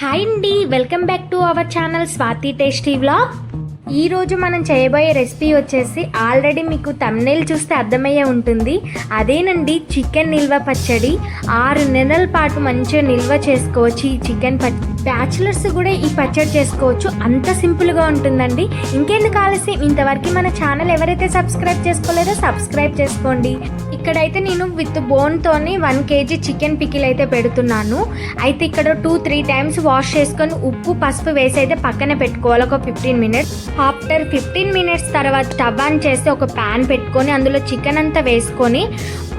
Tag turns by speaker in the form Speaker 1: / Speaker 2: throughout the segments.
Speaker 1: Hi అండి welcome back to our channel Swathi tasty vlog. ఈరోజు మనం చేయబోయే రెసిపీ వచ్చేసి ఆల్రెడీ మీకు తమ్నేల్ చూస్తే అర్థమయ్యే ఉంటుంది. అదేనండి చికెన్ నిల్వ పచ్చడి. ఆరు నెలల పాటు మంచిగా నిల్వ చేసుకోవచ్చు ఈ చికెన్ పచ్చడి బ్యాచులర్స్ కూడా ఈ పచ్చడి చేసుకోవచ్చు. అంత సింపుల్గా ఉంటుందండి. ఇంకెందుకు ఆలస్యం? ఇంతవరకు మన ఛానల్ ఎవరైతే సబ్స్క్రైబ్ చేసుకోలేదో సబ్స్క్రైబ్ చేసుకోండి. ఇక్కడైతే నేను విత్ బోన్తోని వన్ కేజీ చికెన్ పికిల్ అయితే పెడుతున్నాను. అయితే ఇక్కడ టూ త్రీ టైమ్స్ వాష్ చేసుకొని ఉప్పు పసుపు వేసి అయితే పక్కన పెట్టుకోవాలి. ఒక fifteen minutes. After fifteen minutes తర్వాత స్టవ్ ఆన్ చేసి ఒక ప్యాన్ పెట్టుకొని అందులో చికెన్ అంతా వేసుకొని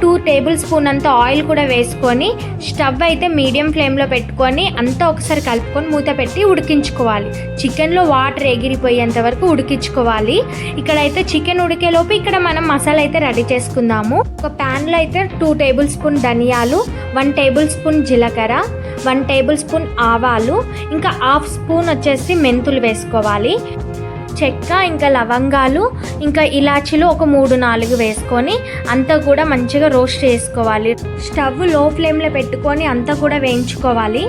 Speaker 1: టూ టేబుల్ స్పూన్ అంత ఆయిల్ కూడా వేసుకొని స్టవ్ అయితే మీడియం ఫ్లేమ్లో పెట్టుకొని అంతా ఒకసారి కలుపుకొని మూత పెట్టి ఉడికించుకోవాలి. చికెన్లో వాటర్ ఎగిరిపోయేంత వరకు ఉడికించుకోవాలి. ఇక్కడైతే చికెన్ ఉడికేలోపు ఇక్కడ మనం మసాలా అయితే రెడీ చేసుకుందాము. ఒక ప్యాన్లో అయితే టూ టేబుల్ స్పూన్ ధనియాలు వన్ టేబుల్ స్పూన్ జీలకర్ర వన్ టేబుల్ స్పూన్ ఆవాలు ఇంకా హాఫ్ స్పూన్ వచ్చేసి మెంతులు వేసుకోవాలి. చెక్క ఇంకా లవంగాలు ఇంకా ఇలాచీలు ఒక మూడు నాలుగు వేసుకొని అంతా కూడా మంచిగా రోస్ట్ చేసుకోవాలి. స్టవ్లో ఫ్లేమ్లో పెట్టుకొని అంతా కూడా వేయించుకోవాలి.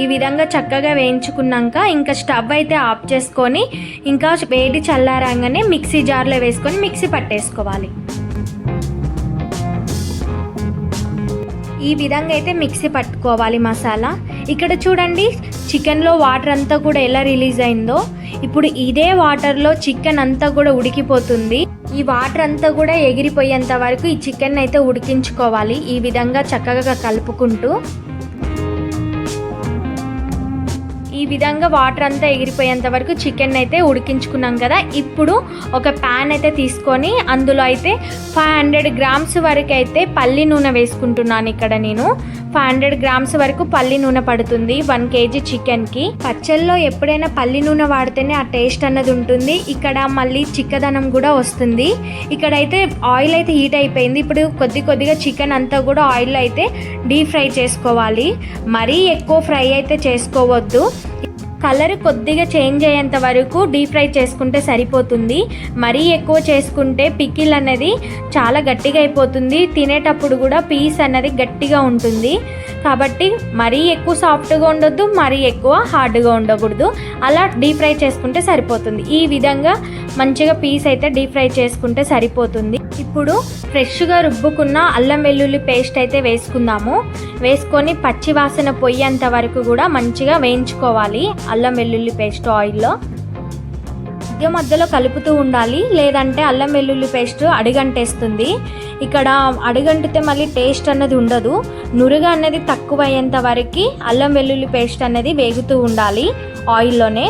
Speaker 1: ఈ విధంగా చక్కగా వేయించుకున్నాక ఇంకా స్టవ్ అయితే ఆఫ్ చేసుకొని ఇంకా వేడి చల్లారంగానే మిక్సీ జార్లో వేసుకొని మిక్సీ పట్టేసుకోవాలి. ఈ విధంగా అయితే మిక్సీ పట్టుకోవాలి మసాలా. ఇక్కడ చూడండి చికెన్లో వాటర్ అంతా కూడా ఎలా రిలీజ్ అయిందో ఇప్పుడు ఇదే వాటర్లో చికెన్ అంతా కూడా ఉడికిపోతుంది. ఈ వాటర్ అంతా కూడా ఎగిరిపోయేంత వరకు ఈ చికెన్ అయితే ఉడికించుకోవాలి. ఈ విధంగా చక్కగా కలుపుకుంటూ. ఈ విధంగా వాటర్ అంతా ఎగిరిపోయేంత వరకు చికెన్ అయితే ఉడికించుకున్నాం కదా. ఇప్పుడు ఒక ప్యాన్ అయితే తీసుకొని అందులో అయితే ఫైవ్ హండ్రెడ్ గ్రామ్స్ వరకు అయితే పల్లి నూనె వేసుకుంటున్నాను ఇక్కడ నేను. ఫైవ్ హండ్రెడ్ గ్రామ్స్ వరకు పల్లి నూనె పడుతుంది. వన్ కేజీ చికెన్కి. పచ్చళ్ళలో ఎప్పుడైనా పల్లి నూనె వాడితేనే ఆ టేస్ట్ అన్నది ఉంటుంది. ఇక్కడ మళ్ళీ చిక్కదనం కూడా వస్తుంది. ఇక్కడైతే ఆయిల్ అయితే హీట్ అయిపోయింది. ఇప్పుడు కొద్ది కొద్దిగా చికెన్ అంతా కూడా ఆయిల్ అయితే డీప్ ఫ్రై చేసుకోవాలి. మరీ ఎక్కువ ఫ్రై అయితే చేసుకోవద్దు. కలర్ కొద్దిగా చేంజ్ అయ్యేంత వరకు డీప్ ఫ్రై చేసుకుంటే సరిపోతుంది. మరీ ఎక్కువ చేసుకుంటే పికిల్ అనేది చాలా గట్టిగా అయిపోతుంది. తినేటప్పుడు కూడా పీస్ అనేది గట్టిగా ఉంటుంది. కాబట్టి మరీ ఎక్కువ సాఫ్ట్గా ఉండొద్దు మరీ ఎక్కువ హార్డ్గా ఉండకూడదు. అలా డీప్ ఫ్రై చేసుకుంటే సరిపోతుంది. ఈ విధంగా మంచిగా పీస్ అయితే డీప్ ఫ్రై చేసుకుంటే సరిపోతుంది. ఇప్పుడు ఫ్రెష్గా రుబ్బుకున్న అల్లం వెల్లుల్లి పేస్ట్ అయితే వేసుకుందాము. వేసుకొని పచ్చి వాసన పొయ్యేంత వరకు కూడా మంచిగా వేయించుకోవాలి అల్లం వెల్లుల్లి పేస్ట్ ఆయిల్లో. మధ్య మధ్యలో కలుపుతూ ఉండాలి. లేదంటే అల్లం వెల్లుల్లి పేస్ట్ అడిగంటేస్తుంది. ఇక్కడ అడిగంటితే మళ్ళీ టేస్ట్ అన్నది ఉండదు. నురుగ అనేది తక్కువ అయ్యేంత వరకు అల్లం వెల్లుల్లి పేస్ట్ అనేది వేగుతూ ఉండాలి ఆయిల్లోనే.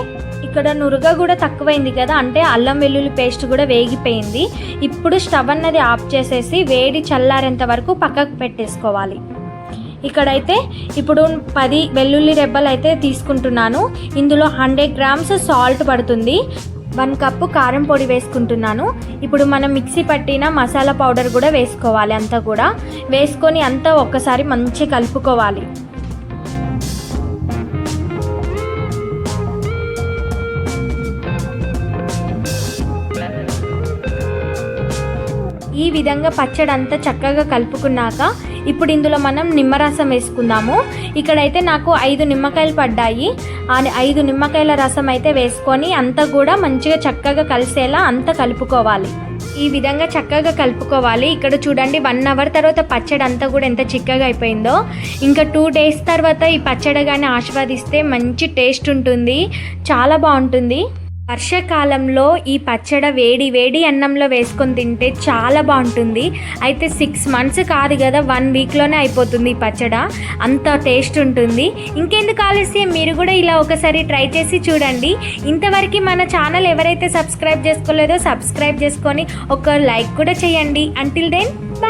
Speaker 1: ఇక్కడ నురుగ కూడా తక్కువైంది కదా అంటే అల్లం వెల్లుల్లి పేస్ట్ కూడా వేగిపోయింది. ఇప్పుడు స్టవ్ అన్నది ఆఫ్ చేసేసి వేడి చల్లారేంత వరకు పక్కకు పెట్టేసుకోవాలి. ఇక్కడైతే ఇప్పుడు పది వెల్లుల్లి రెబ్బలు అయితే తీసుకుంటున్నాను. ఇందులో హండ్రెడ్ గ్రామ్స్ సాల్ట్ పడుతుంది. వన్ కప్పు కారం పొడి వేసుకుంటున్నాను. ఇప్పుడు మనం మిక్సీ పట్టిన మసాలా పౌడర్ కూడా వేసుకోవాలి అంతా కూడా. వేసుకొని అంతా ఒక్కసారి మంచి కలుపుకోవాలి. ఈ విధంగా పచ్చడి అంతా చక్కగా కలుపుకున్నాక ఇప్పుడు ఇందులో మనం నిమ్మరసం వేసుకుందాము. ఇక్కడైతే నాకు ఐదు నిమ్మకాయలు పడ్డాయి. ఆ ఐదు నిమ్మకాయల రసం అయితే వేసుకొని అంతా కూడా మంచిగా చక్కగా కలిసేలా అంతా కలుపుకోవాలి. ఈ విధంగా చక్కగా కలుపుకోవాలి. ఇక్కడ చూడండి వన్ అవర్ తర్వాత పచ్చడి అంతా కూడా ఎంత చిక్కగా అయిపోయిందో. ఇంకా టూ డేస్ తర్వాత ఈ పచ్చడి కానీ ఆస్వాదిస్తే మంచి టేస్ట్ ఉంటుంది. చాలా బాగుంటుంది. వర్షాకాలంలో ఈ పచ్చడి వేడి వేడి అన్నంలో వేసుకొని తింటే చాలా బాగుంటుంది. అయితే సిక్స్ మంత్స్ కాదు కదా వన్ వీక్లోనే అయిపోతుంది ఈ పచ్చడ. అంత టేస్ట్ ఉంటుంది. ఇంకెందుకు ఆలస్యం? మీరు కూడా ఇలా ఒకసారి ట్రై చేసి చూడండి. ఇంతవరకు మన ఛానల్ ఎవరైతే సబ్స్క్రైబ్ చేసుకోలేదో సబ్స్క్రైబ్ చేసుకొని ఒక లైక్ కూడా చేయండి. Until then bye